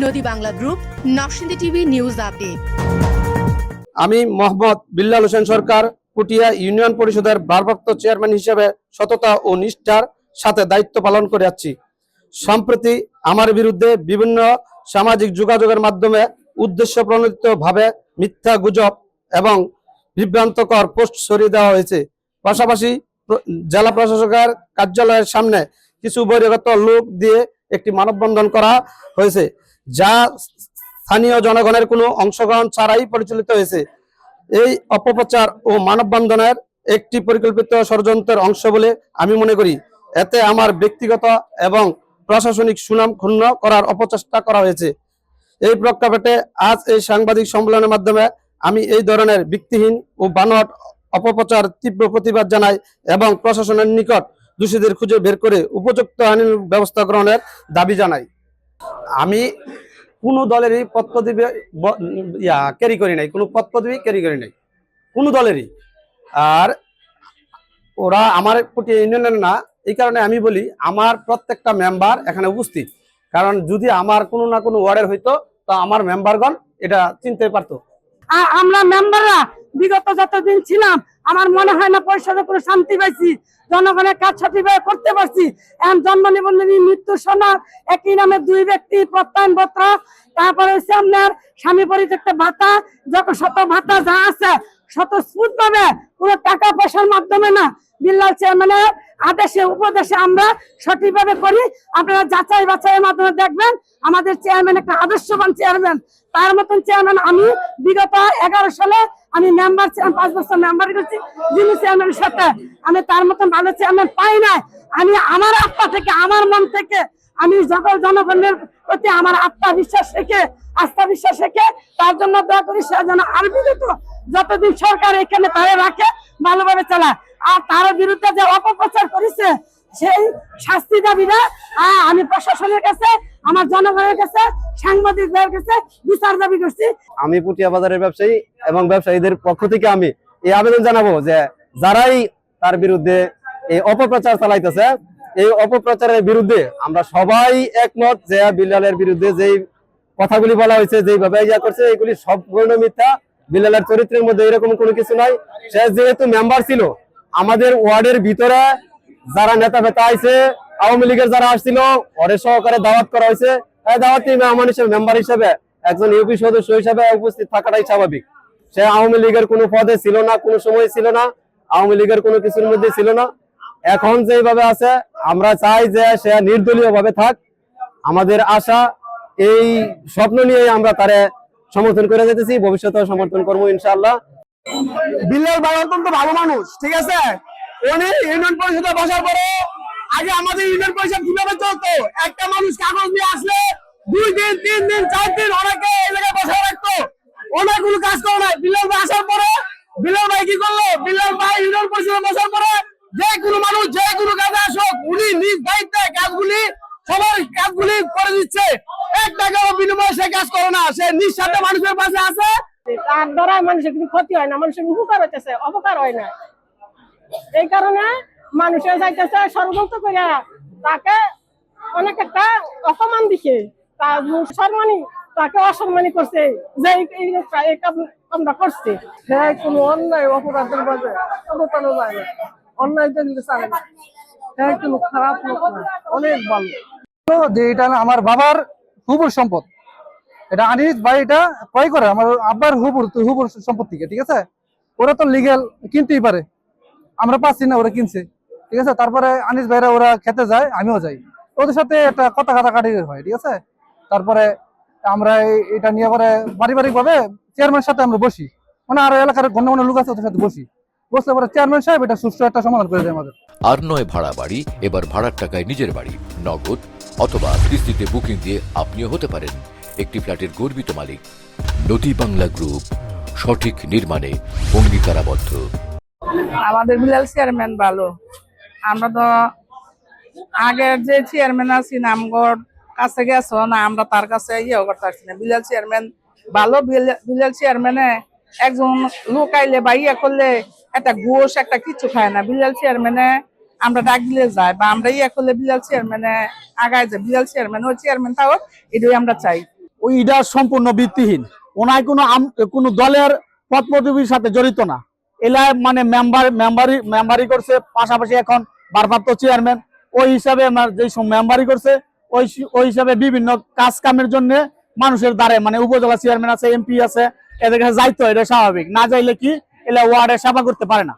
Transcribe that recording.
Nodi Bangla group, Narsingdi TV news update. আমি Mohammad Billal Hossain Sarkar Putia union পরিষদের ভারপ্রাপ্ত চেয়ারম্যান হিসেবে সততা ও নিষ্ঠার সাথে দায়িত্ব পালন করে যাচ্ছি সম্প্রতি আমার বিরুদ্ধে বিভিন্ন সামাজিক যোগাযোগের মাধ্যমে উদ্দেশ্য প্রণোদিত ভাবে মিথ্যা গুজব এবং বিভ্রান্তকর পোস্ট সরিয়ে দেওয়া হয়েছে। পাশাপাশি জেলা প্রশাসকের কার্যালয়ের সামনে কিছু বহিরাগত লোক দিয়ে একটি মানববন্ধন করা হয়েছে। যা স্থানীয় জনগণের কোনো অংশগ্রহণ ছাড়াই পরিচালিত হয়েছে। এই অপপ্রচার ও মানববন্ধনের একটি পরিকল্পিত ষড়যন্ত্রের অংশ বলে আমি মনে করি। এতে আমার ব্যক্তিগত এবং প্রশাসনিক সুনাম ক্ষুণ্ণ করার অপচেষ্টা করা হয়েছে। এই প্রেক্ষাপটে আজ এই সাংবাদিক সম্মেলনের মাধ্যমে আমি এই ধরনের ভিত্তিহীন ও বানোয়াট অপপ্রচার তীব্র প্রতিবাদ জানাই এবং প্রশাসনের নিকট দোষীদের খুঁজে বের করে উপযুক্ত আইনি ব্যবস্থা গ্রহণের দাবি জানাই। আমি কোনো দলেরই পদ পদবি ইয়া ক্যারি করি নাই। কোনো পদ পদবি ক্যারি করি নাই। কোনো দলেরই। আর ওরা আমার প্রতি ইউনিয়নের না, এই কারণে আমি বলি, আমার প্রত্যেকটা মেম্বার এখানে উপস্থিত। কারণ যদি আমার কোনো না কোনো ওয়ার্ডের হইতো, তো আমার মেম্বারগণ এটা চিনতে পারতো। আমরা মেম্বাররা বিগত যতদিন ছিলাম আমার মনে হয় না পরিষদে কোনো শান্তি পাইছি। জনগণের কাজ সঠিকভাবে করতে পারছি। এখন জন্ম নিবন্ধনী মৃত্যু সনদ, একই নামে দুই ব্যক্তি, প্রত্যয়ন পত্র তারপরে হচ্ছে আপনার স্বামী পরিত্যক্ত ভাতা যত শত ভাতা যা আছে স্বতঃস্ফূর্ত ভাবে কোনো টাকা পয়সার মাধ্যমে না। বিল্লাল চেয়ারম্যানের আদেশে, উপদেশে আমরা সঠিকভাবে করি। আপনারা যাচাই বাছাইয়ের মাধ্যমে দেখবেন, আমাদের চেয়ারম্যান একটা আদর্শবান চেয়ারম্যান। তার মতন চেয়ারম্যান আমি বিগত এগারো সালে আমি মেম্বার ছিলাম পাঁচ বছর মেম্বার করছি। যিনি চেয়ারম্যানের সাথে আমি তার মতন ভালো চেয়ারম্যান পাই নাই। আমি আমার আত্মা থেকে আমার মন থেকে আমি সকল জনগণের প্রতি আমার আত্মা বিশ্বাস রেখে আস্থা বিশ্বাস রেখে তার জন্য দয়া করি সে যেন আর বিগত যতদিন সরকার এখানে তারা রাখে ভালোভাবে চালায়। আর তার বিরুদ্ধে যে অপপ্রচার করেছে সেই শাস্তি দাবিটা আহ, আমি প্রশাসনের কাছে আমার জনগণের কাছে সাংবাদিকদের কাছে বিচার দাবি করছি। আমি পুটিয়া বাজারের ব্যবসায়ী এবং ব্যবসায়ীদের পক্ষ থেকে আমি এই আবেদন জানাব যে যারাই তার বিরুদ্ধে এই অপপ্রচার চালাইতেছে, এই অপপ্রচারের বিরুদ্ধে আমরা সবাই একমত যে বিল্লালের বিরুদ্ধে যেই কথাগুলি বলা হয়েছে, যেইভাবে ইয়া করছে, এগুলি সম্পূর্ণ মিথ্যা। বিল্লালের চরিত্রের মধ্যে এরকম কোনো কিছু নাই। সে যেহেতু মেম্বার ছিল, আমাদের ওয়ার্ডের ভিতরে যারা নেতা ফেতা আইছে, আওয়ামী লীগের যারা আসছিল ওদের সহকারে দাওয়াত করা হয়েছে। দাওয়াত মেম্বার হিসেবে একজন ইউপি সদস্য হিসেবে উপস্থিত থাকাটাই স্বাভাবিক। সে আওয়ামী লীগের কোনো পদে ছিল না, কোনো সময় ছিল না, আওয়ামী লীগের কোনো কিছুর মধ্যে ছিল না। এখন যেভাবে আছে, আমরা চাই যে সে নির্দলীয় ভাবে থাক। আমাদের আশা, এই স্বপ্ন নিয়ে আমরা তারে সমর্থন করে যেতেছি, ভবিষ্যতেও সমর্থন করব ইনশাআল্লাহ। বিল্লাল ভাই অত্যন্ত ভালো মানুষ, ঠিক আছে? উনি ইউনিয়ন পরিষদে বসার পরে আগে আমাদের ইউনিয়ন পরিষদ কীভাবে চলতো? একটা মানুষ কাগজ নিয়ে আসলে দুই দিন, তিন দিন, চার দিন ওনাকে এলাকায় বসায় রাখতো কোনো কাজ করে নাই। বিল্লাল ভাই আসার পরে, বিল্লাল ভাই কি করল? বিল্লাল ভাই ইউনিয়ন পরিষদে বসার পরে, যে কোনো মানুষ, যে কোনো কাজে আসুক, উনি নিজ দায়িত্বে কাজগুলি, সবার কাজগুলি করে দিচ্ছে। এক টাকাও বিনিময়ে সে কাজ করে না। সে নিজ সাথে মানুষের পাশে আছে। তার দ্বারা মানুষের কোনো ক্ষতি হয় না। মানুষের উপকার হইতেছে, অপকার হয় না। এই কারণে মানুষের যাইতেছে ষড়যন্ত্র করে তাকে অনেক একটা অপমান দিছে। তাকে করছে, যে হ্যাঁ অন্যায় অপরাধের মাঝে অনুতানো যায় অন্যায় না। হ্যাঁ কোনো খারাপ লোক না। অনেক ভালো। এটা আমার বাবার হুবুর সম্পদ। এটা আনিস ভাই এটা ক্রয় করে, আমার আব্বার হুবুর হুবুর সম্পদ থেকে, ঠিক আছে? ওরা তো লিগেল কিনতেই পারে। আমরা পাচ্ছি না, ওরা কিনছে। ঠিক আছে? তারপরে আনিস ভাইরা ওরা খেতে যায়, আমিও যাই। ওদের সাথে একটা কথা কাটাকাটি হয়, ঠিক আছে? তারপরে আমরা এটা নিয়ে পরে পারিবারিক ভাবে চেয়ারম্যানের সাথে আমরা বসি। মানে আর এলাকার গণ্যমান্য লোক আছে ওদের সাথে বসি। বসলে পরে চেয়ারম্যান সাহেব এটা সুষ্ঠু একটা সমাধান করে দেয় আমাদের। আর নয় ভাড়া বাড়ি এবার ভাড়ার টাকায় নিজের বাড়ি নগদ অথবা কিস্তিতে বুকিং দিয়ে আপনিও হতে পারেন। একটি ফ্ল্যাটের গর্বিত মালিক। নদী বাংলা গ্রুপ সঠিক নির্মাণে অঙ্গীকারাবদ্ধ। আমাদের বিলাল চেয়ারম্যান ভালো। আমরা তো আগের যে চেয়ারম্যান আছি নামগড় কাছে গেছো? না, আমরা তার কাছে ইয়ে করতে পারছি না। বিলাল চেয়ারম্যান ভালো বিল- বিলাল চেয়ারম্যানে একজন লোক আইলে বা ইয়ে করলে একটা ঘোষ একটা কিছু খায় না। বিলাল চেয়ারম্যানে আমরা ডাক দিলে যায় বা আমরা ইয়ে করলে বিলাল চেয়ারম্যানে আগায় যায়। বিলাল চেয়ারম্যান ওই চেয়ারম্যান তাও এটাই আমরা চাই। ওই ইটা সম্পূর্ণ ভিত্তিহীন। ওনায় কোনো কোনো দলের পদপদবীর সাথে জড়িত না। এলা মানে মেম্বার মেম্বারি মেম্বারি করছে। পাশাপাশি এখন ভারপ্রাপ্ত চেয়ারম্যান ওই হিসাবে আমার যে মেম্বারি করছে ওই ওই হিসাবে বিভিন্ন কাজ কামের জন্য মানুষের দ্বারে মানে উপজেলা চেয়ারম্যান আছে এমপি আছে, এদের কাছে যাইতো এটা স্বাভাবিক। না যাইলে কি এলে ওয়ার্ডে সেবা করতে পারে না।